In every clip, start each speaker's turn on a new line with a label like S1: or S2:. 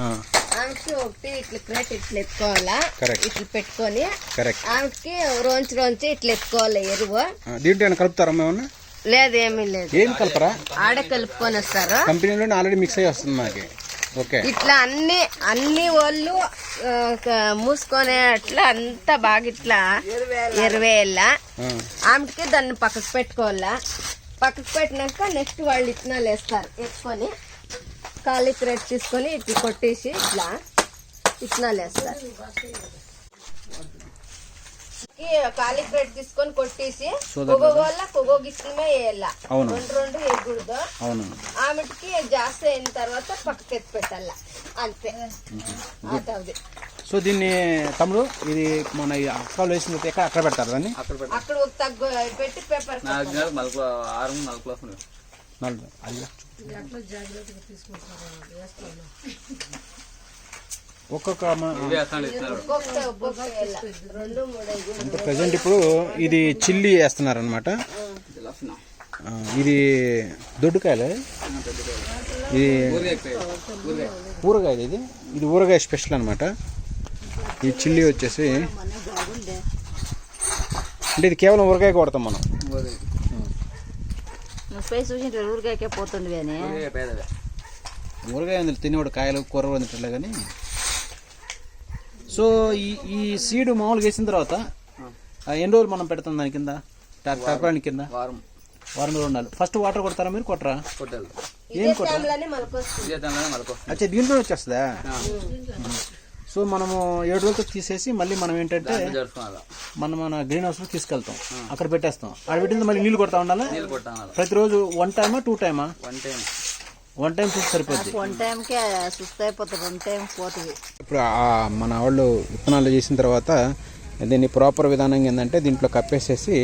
S1: ఆమెకి ఒకటి ఇట్లా ఇట్లా ఎత్తుకోవాలా. ఇట్లా పెట్టుకొని ఆమెకి రోంచి రోంచి ఇట్లా ఎత్తుకోవాలి ఎరువు.
S2: దీంట్లో
S1: లేదు ఏమీ లేదు.
S2: ఏం కలపరా?
S1: ఆడ కలుపుకొని వస్తారు.
S2: కంపెనీలోనే ఆల్రెడీ మిక్స్ అయ్యి వస్తుంది మనకి ఓకే
S1: ఇట్లా అన్ని అన్ని వాళ్ళు మూసుకొని అట్లా అంతా బాగా ఇట్లా ఎరువేయాలా? ఆమెకి దాన్ని పక్కకు పెట్టుకోవాలా? పక్కకు పెట్టినాక నెక్స్ట్ వాళ్ళు ఇత్తనాలు వేస్తారు ఎత్తుకొని. ఖాళీ థ్రెడ్ తీసుకొని ఇట్లా కొట్టేసి ఇట్లా ఇత్తనాలు వేస్తారు ఖాళీ థ్రెడ్ తీసుకొని కొట్టేసి ఒక్కొక్క వాళ్ళ ఒక్కొక్క ఇత్తనమే వేయాల. రెండు రెండు వేయకూడదు.
S2: అవును.
S1: ఆమెకి జాస్తి అయిన తర్వాత పక్కకు ఎత్తి పెట్టాల. అంతే. అది
S2: సో దీన్ని తమ్ముడు ఇది మన ఈ అక్కలు వేసిన ఎక్కడ అక్కడ పెడతారు దాన్ని?
S1: అక్కడ ఒక తగ్గు పెట్టి పేపర్
S2: అది ఒక్కొక్క అంటే ప్రజెంట్ ఇప్పుడు ఇది చిల్లీ వేస్తున్నారు అనమాట ఇది దొడ్డుకాయలే? ఇది ఊరగాయ ఇది? ఇది ఊరగాయ స్పెషల్ అనమాట ఈ చిల్లీ వచ్చేసి. అంటే ఇది కేవలం ఊరగాయ కొడతాం మనం.
S3: నువ్వు చూసి ఊరికాయకే పోతుండవి అని.
S4: పేదవే
S2: ఊరగాయ అందులో తినేవాడు కాయలు కూర వందిట్లే కానీ. సో ఈ ఈ సీడ్ మామూలుగా వేసిన తర్వాత ఆ, ఎన్ని రోజులు మనం పెడతాం దాని కింద? టర్పాని కింద?
S4: వారం.
S2: వారం రోజులు ఉండాలి. ఫస్ట్ వాటర్ కొడతారా మీరు? కొట్టరా?
S4: మలుపు వస్తుంది
S2: అచ్చా దీంట్లో వచ్చేస్తుందా? సో మనము ఏడు రోజులతో తీసేసి మళ్ళీ మనం ఏంటంటే మనం మన గ్రీన్ హౌస్లో తీసుకెళ్తాం. అక్కడ పెట్టేస్తాం. అక్కడ పెట్టింది మళ్ళీ నీళ్ళు కొడతా ఉండాలా? ప్రతిరోజు వన్ టైమా టూ టైమా
S4: వన్ టైం
S2: వన్ టైం చూసి సరిపోద్ది.
S3: వన్ టైంకే సుస్థ అయిపోతుంది వన్ టైం పోతుంది.
S2: ఇప్పుడు ఆ మన వాళ్ళు విత్తనాలు చేసిన తర్వాత దీన్ని ప్రాపర్ విధానం ఏంటంటే దీంట్లో కప్పేసేసి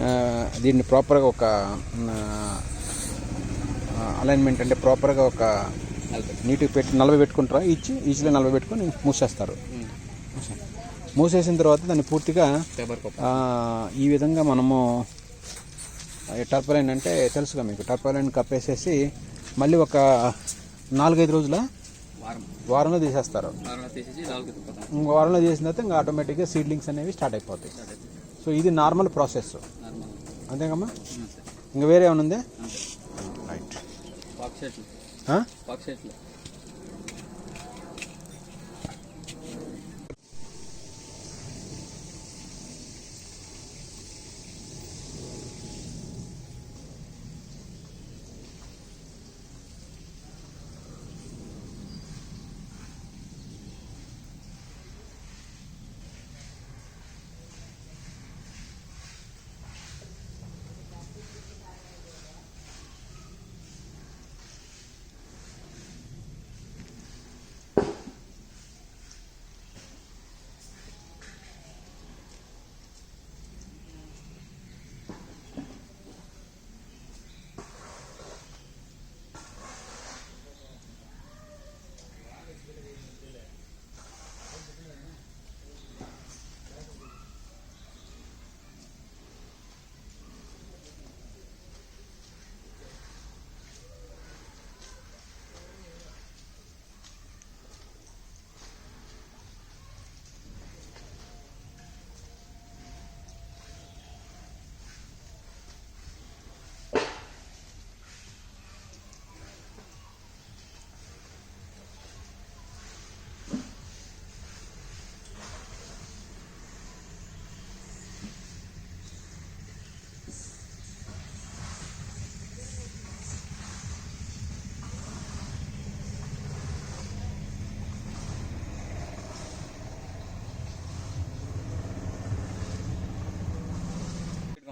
S2: ఆ, దీన్ని ప్రాపర్గా ఒక అలైన్మెంట్ అంటే ప్రాపర్గా ఒక నీటికి పెట్టి నలభై పెట్టుకుంటారా? ఇచ్చి ఈచ్లో నలభై పెట్టుకొని మూసేస్తారు. మూసేసిన తర్వాత దాన్ని పూర్తిగా ఈ విధంగా మనము టర్పలైన్ అంటే తెలుసుగా మీకు. టర్పలైన్ కప్పేసేసి మళ్ళీ ఒక నాలుగైదు రోజుల
S4: వారం.
S2: వారంలో తీసేస్తారు.
S4: వారంలో
S2: చేసిన తర్వాత ఇంకా ఆటోమేటిక్గా సీడ్లింగ్స్ అనేవి స్టార్ట్ అయిపోతాయి. సో ఇది నార్మల్ ప్రాసెస్. అంతేకమ్మా ఇంకా వేరే ఏమైనా ఉందే? రైట్.
S4: हा? पक्षातलं.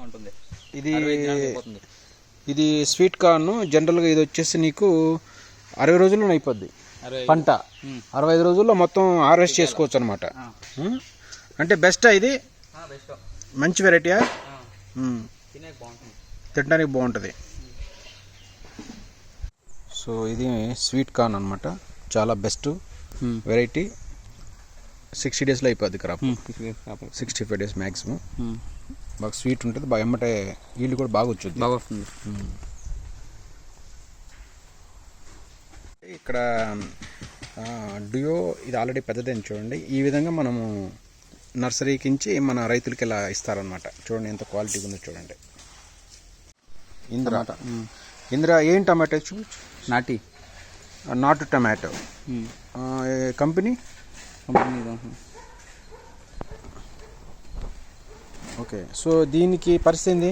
S4: ఉంటుంది.
S2: ఇది ఇది స్వీట్ కార్న్. జనరల్గా ఇది వచ్చేసి నీకు అరవై రోజుల్లో అయిపోద్ది. పంట. అరవై ఐదు రోజుల్లో మొత్తం హార్వెస్ట్ చేసుకోవచ్చు అనమాట అంటే బెస్ట్ ఇది? మంచి వెరైటీయా? తినడానికి బాగుంటుంది. సో ఇది స్వీట్ కార్న్ అనమాట చాలా బెస్ట్ వెరైటీ. సిక్స్టీ డేస్లో అయిపోద్ది crop. Sixty five days maximum బాగా స్వీట్ ఉంటుంది. బాగా ఎమ్మటే వీళ్ళు కూడా బాగా వచ్చుద్ది
S4: బాగా వస్తుంది
S2: ఇక్కడ డుయో ఇది ఆల్రెడీ పెద్దదని చూడండి. ఈ విధంగా మనము నర్సరీకించి మన రైతులకి ఇలా ఇస్తారనమాట చూడండి ఎంత క్వాలిటీ ఉందో చూడండి. ఇంద్ర ఇంద్ర ఏం టమాటో చూపించు
S4: నాటి.
S2: నాటు tomato. Company?
S4: Company
S2: okay. So దీనికి పరిస్థితి ఏంది?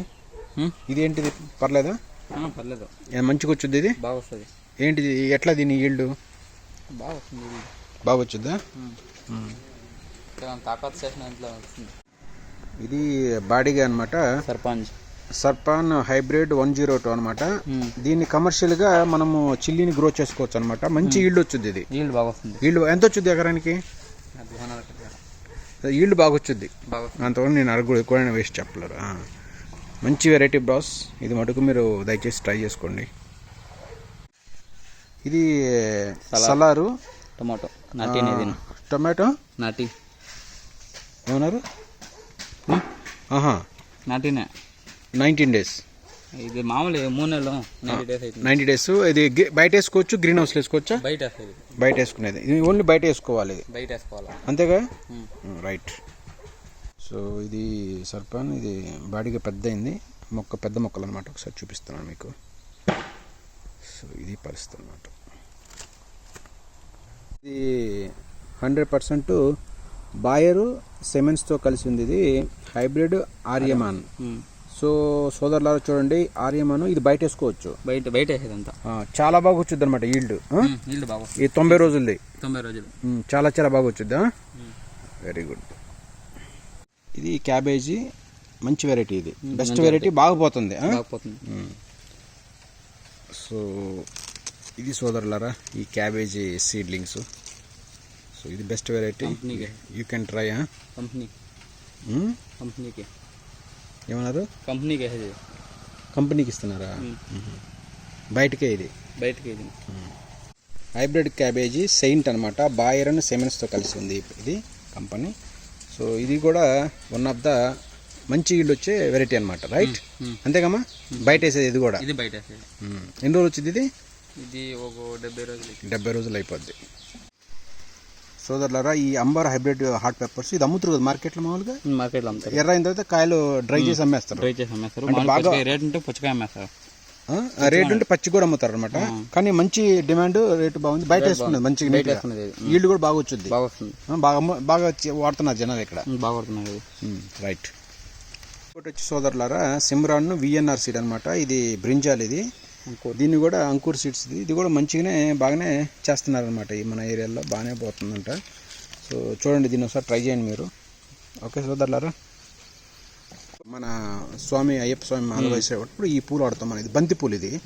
S2: ఇది ఏంటిది పర్లేదా?
S4: పర్లేదు.
S2: మంచిగా వచ్చుద్ది ఇది?
S4: బాగా వస్తుంది.
S2: ఏంటిది? ఎట్లా దీని ఈల్డ్
S4: బాగా వస్తుంది ఇది
S2: బాగా వచ్చుద్దా?
S4: కొంచెం తాకత్ చేసిన
S2: ఇది బాడీగా అనమాట
S4: సర్పంచ్.
S2: సర్పాన్ హైబ్రిడ్ వన్ జీరో టూ అనమాట దీన్ని కమర్షియల్గా మనము చిల్లీని గ్రో చేసుకోవచ్చు అనమాట మంచి ఈల్డ్ వచ్చుద్ది ఇది.
S4: ఈల్డ్ బాగా వస్తుంది.
S2: ఈల్డ్ ఎంత వచ్చుద్ది ఎకరానికి. ఈల్డ్ బాగా
S4: వస్తుంది
S2: అంతవరకు నేను అడుగు ఎక్కువైనా వేస్ట్ చెప్పలేరు. మంచి వెరైటీ బ్రాస్ ఇది మటుకు మీరు దయచేసి ట్రై చేసుకోండి. ఇది సలారు.
S4: టమాటో. నాటి
S2: టొమాటో?
S4: నాటి.
S2: ఏమన్నారు? ఆహా.
S4: నాటినే.
S2: Nineteen days.
S4: ఇది మామూలు మూడు నెలలు నైన్టీ డేస్
S2: నైంటీ డేస్ ఇది బయట వేసుకోవచ్చు గ్రీన్ హౌస్లో వేసుకోవచ్చా?
S4: బయట
S2: బయట వేసుకునేది. ఇది ఓన్లీ బయట వేసుకోవాలి ఇది.
S4: బయట వేసుకోవాలా?
S2: అంతేగా. రైట్ సో ఇది సర్పాన్ ఇది బాడీగా పెద్ద అయింది మొక్క పెద్ద మొక్కలు అనమాట ఒకసారి చూపిస్తున్నాను మీకు. సో ఇది పరిస్థితి అనమాట ఇది హండ్రెడ్ పర్సెంట్ బాయరు సెమెన్స్తో కలిసి ఉంది ఇది. హైబ్రిడ్ ఆర్యమాన్. సో సోదరులారా చూడండి ఆర్యమాన్ ఇది బయట వేసుకోవచ్చు
S4: బయట బయట వేసేది అంతా
S2: ఆ, చాలా బాగా వచ్చింది అనమాట ఈల్డ్
S4: ఈల్డ్ బాగా వస్తుంది
S2: ఈ తొంభై రోజులది.
S4: తొంభై రోజులు.
S2: చాలా చాలా బాగా వచ్చిద్దా వెరీ గుడ్ ఇది క్యాబేజీ మంచి వెరైటీ ఇది. బెస్ట్ వెరైటీ బాగా పోతుంది. సో ఇది సోదరులారా ఈ క్యాబేజీ సీడ్లింగ్స్. సో ఇది best variety you can try
S4: company. కంపెనీకి.
S2: ఏమన్నారు?
S4: కంపెనీకి వేసేది.
S2: కంపెనీకి ఇస్తున్నారా. బయటకే ఇది?
S4: బయటకి ఇది.
S2: హైబ్రిడ్ క్యాబేజీ సెయింట్ అనమాట బాయర్ అండ్ సెమెన్స్తో కలిసి ఉంది ఇది కంపెనీ. సో ఇది కూడా వన్ ఆఫ్ ద మంచి ఈల్డ్ వచ్చే వెరైటీ అనమాట రైట్ అంతేకమ్మా బయట వేసేది ఇది కూడా?
S4: ఇది బయట.
S2: ఎన్ని రోజులు వచ్చింది ఇది?
S4: ఇది ఒక డెబ్బై రోజులు
S2: డెబ్బై రోజులు అయిపోద్ది. సోదరులారా ఈ అంబర్ హైబ్రిడ్ హాట్ పెప్పర్స్ ఇది అమ్ముతారు కదా మార్కెట్లో మామూలుగా?
S4: మార్కెట్లో అమ్ముతారు.
S2: ఎర్ర అయిన తర్వాత కాయలు డ్రై చేసి అమ్మేస్తారు.
S4: డ్రై చేసి అమ్మేస్తారు.
S2: బాగా-
S4: రేట్ ఉంటే పుచ్చకాయ అమ్మేస్తారు.
S2: రేట్ ఉంటే పచ్చి కూడా అమ్ముతారు అనమాట కానీ మంచి డిమాండ్ రేటు బాగుంది. బయట వేసుకున్నది మంచిగా
S4: బయట.
S2: ఈల్డ్ కూడా బాగా వచ్చింది.
S4: బాగా వస్తుంది.
S2: బాగా వాడుతున్నారు జనాలు ఇక్కడ.
S4: బాగా పడుతున్నాయి ఇది
S2: రైట్ ఇంకోటి వచ్చి సోదరులారా సిమ్రాన్ విఎన్ఆర్ సీడ్ అనమాట ఇది బ్రింజాల్ ఇది. దీన్ని కూడా అంకూర్ సీడ్స్ ఇది ఇది కూడా మంచిగానే బాగానే చేస్తున్నారు అనమాట ఈ మన ఏరియాలో. బాగానే పోతుందంట. సో చూడండి దీన్ని ఒకసారి ట్రై చేయండి మీరు. ఓకే సోదరులారా? మన స్వామి అయ్యప్ప స్వామి మాల వేసేటప్పుడు ఈ పూలు వాడతాం మనం. ఇది బంతి పూలు ఇది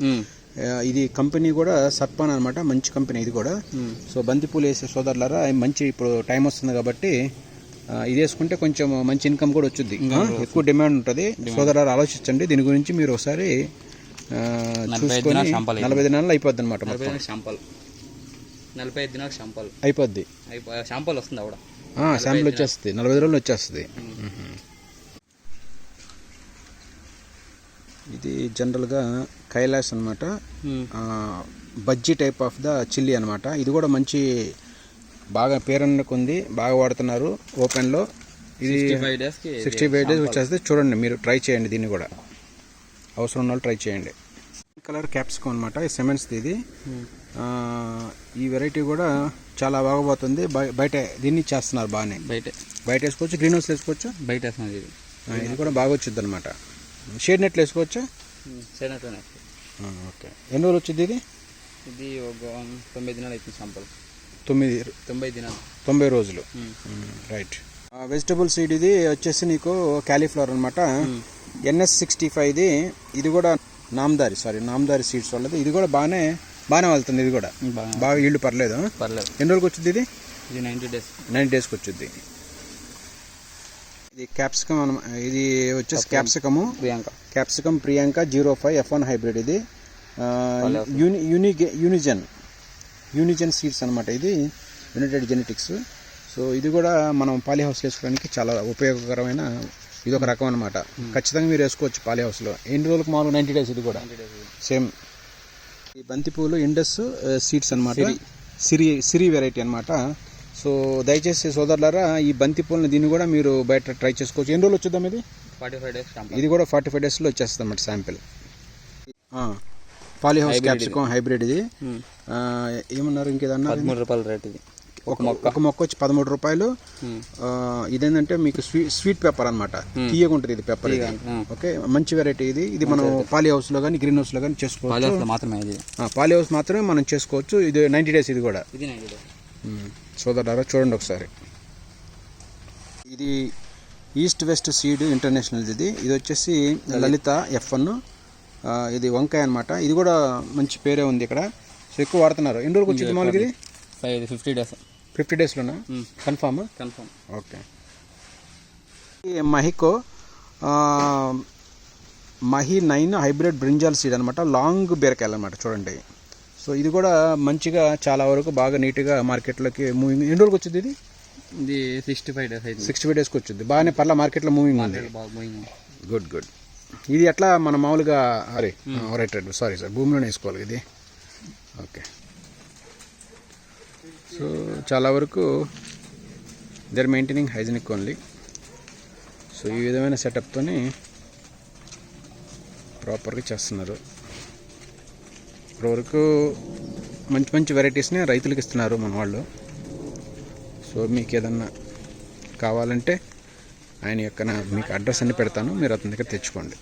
S2: ఇది కంపెనీ కూడా సర్పాన్ అనమాట మంచి కంపెనీ ఇది కూడా. సో బంతిపూలు వేసే సోదరులారా మంచి ఇప్పుడు టైం వస్తుంది కాబట్టి ఇది వేసుకుంటే కొంచెం మంచి ఇన్కమ్ కూడా వచ్చుద్ది. ఆ, ఎక్కువ డిమాండ్ ఉంటుంది. సోదరులారా ఆలోచించండి. దీని గురించి మీరు ఒకసారి
S4: నలభై
S2: చూసుకొని
S4: దినాలు
S2: నలభై ఐదు నెలలు అయిపోద్ది అనమాట
S4: షాంపాలు నలభై ఐదు దినాలకు షాంపాలు
S2: అయిపోద్ది.
S4: అయిపో షాంపాలు వస్తుంది ఆవిడ
S2: శాంపుల్ వచ్చేస్తుంది. నలభై రోజులు వచ్చేస్తుంది. ఇది జనరల్గా కైలాస్ అనమాట bajji type of the chilli అనమాట ఇది కూడా మంచి బాగా పేరన్నకు ఉంది బాగా వాడుతున్నారు ఓపెన్లో. ఇది సిక్స్టీ ఫైవ్ డేస్ వచ్చేస్తే చూడండి మీరు ట్రై చేయండి దీన్ని కూడా. అవసరం ఉన్న వాళ్ళు ట్రై చేయండి. కలర్ క్యాప్సికమ్ అనమాట ఈ సెమెంట్స్ది ఇది. ఆ, ఈ వెరైటీ కూడా చాలా బాగా పోతుంది బయ- బయట దీన్ని చేస్తున్నారు బాగానే.
S4: బయట.
S2: బయట వేసుకోవచ్చు గ్రీన్ హౌస్ వేసుకోవచ్చు?
S4: బయట వేస్తున్నది ఇది.
S2: ఇది కూడా బాగా వచ్చింది అనమాట షేడ్ నెట్లు వేసుకోవచ్చా?
S4: సరేనట్లనే
S2: ఆ, ఓకే. ఎన్ని రోజులు వచ్చింది ఇది?
S4: ఇది ఒక తొంభై దినాలు అవుతుంది షాంపాలు
S2: తొమ్మిది
S4: తొంభై దినాలు.
S2: తొంభై రోజులు. రైట్. వెజిటబుల్ సీడ్ ఇది వచ్చేసి నీకు క్యాలీఫ్లవర్ అనమాట ఎన్ఎస్ సిక్స్టీ ఫైవ్ది ఇది కూడా నామదారి సారీ నామదారి సీడ్స్ వాళ్ళది. ఇది కూడా బాగానే బాగానే వెళ్తుంది ఇది కూడా.
S4: బాగా
S2: ఈల్డ్ పర్లేదు
S4: పర్లేదు.
S2: ఎన్ని రోజులకి వచ్చింది ఇది?
S4: ఇది నైంటీ డేస్
S2: నైన్ డేస్కి వచ్చింది ఇది క్యాప్సికమ్ అనమా ఇది వచ్చేసి capsicum.
S4: Priyanka.
S2: Capsicum Priyanka zero five F one hybrid ఇది. యూని యూనిగే యూనిజన్. యూనిజన్ సీడ్స్ అనమాట ఇది యునైటెడ్ జెనెటిక్స్. సో ఇది కూడా మనం పాలీ హౌస్ వేసుకోవడానికి చాలా ఉపయోగకరమైన ఇది ఒక రకం అనమాట ఖచ్చితంగా మీరు వేసుకోవచ్చు పాలీ హౌస్లో. ఎన్ని రోజులకు మామూలు నైంటీ డేస్ ఇది కూడా? సేమ్ ఈ బంతిపూలు ఇండస్ సీడ్స్ అనమాట సిరి. సిరి వెరైటీ అనమాట సో దయచేసి సోదరులారా ఈ బంతి పూలని దీన్ని కూడా మీరు బయట ట్రై చేసుకోవచ్చు. ఎన్ని రోజులు వచ్చుద్దాం ఇది?
S4: ఫార్టీ ఫైవ్ డేస్
S2: ఇది కూడా ఫార్టీ ఫైవ్ డేస్లో వచ్చేస్తుంది అన్నమాట శాంపిల్ పాలీహౌస్ క్యాప్సికం హైబ్రిడ్ ఇది. ఆ, ఏమన్నారు ఇంకేదన్నా
S4: పదమూడు రూపాయల రేట్ ఇది.
S2: ఒక మొక్క ఒక మొక్క వచ్చి పదమూడు రూపాయలు. ఆ, ఇదేంటంటే మీకు స్వీట్ స్వీట్ పెప్పర్ అనమాట తీయగా ఉంటుంది ఇది పెప్పర్ ఇది. ఓకే? మంచి వెరైటీ ఇది. ఇది మనం పాలీ హౌస్లో కానీ గ్రీన్ హౌస్లో కానీ చేసుకోవచ్చు.
S4: మాత్రమే
S2: పాలీ హౌస్ మాత్రమే మనం చేసుకోవచ్చు. ఇది నైంటీ డేస్ ఇది కూడా.
S4: ఇది నైన్టీ డేస్.
S2: సోదరులారా చూడండి ఒకసారి. ఇది ఈస్ట్ వెస్ట్ సీడ్ ఇంటర్నేషనల్ ఇది. ఇది వచ్చేసి లలిత. ఎఫ్ వన్ ఇది వంకాయ అనమాట ఇది కూడా మంచి పేరే ఉంది ఇక్కడ. సో ఎక్కువ వాడుతున్నారు. ఎన్ని రోజులకు వచ్చింది మామూలుగా ఇది?
S4: Five fifty days.
S2: ఫిఫ్టీ డేస్లోనా కన్ఫామ్?
S4: Confirm
S2: okay. ఈ Mahyco Mahi nine hybrid brinjal seed అనమాట లాంగ్ బీరకాయలు అనమాట చూడండి. సో ఇది కూడా మంచిగా చాలా వరకు బాగా నీట్గా మార్కెట్లోకి మూవింగ్ ఎన్ని రోజులకు వచ్చింది ఇది?
S4: ఇది సిక్స్టీ ఫైవ్ డేస్ అయితే
S2: సిక్స్టీ ఫైవ్ డేస్కి వచ్చింది. బాగానే పర్లా మార్కెట్లో మూవింగ్ ఉంది. గుడ్ గుడ్ ఇది ఎట్లా మనం మామూలుగా అరే రైట్ రైట్ సారీ సార్ భూమిలోనే వేసుకోవాలి ఇది. ఓకే. సో చాలా వరకు they are maintaining hygienic only so ఈ విధమైన సెటప్తోని ప్రాపర్గా చేస్తున్నారు. ఇప్పటివరకు మంచి మంచి వెరైటీస్ని రైతులకు ఇస్తున్నారు మన వాళ్ళు. సో మీకు ఏదన్నా కావాలంటే ఆయన యొక్క నా- మీకు అడ్రస్ అన్ని పెడతాను. మీరు అతని దగ్గర తెచ్చుకోండి.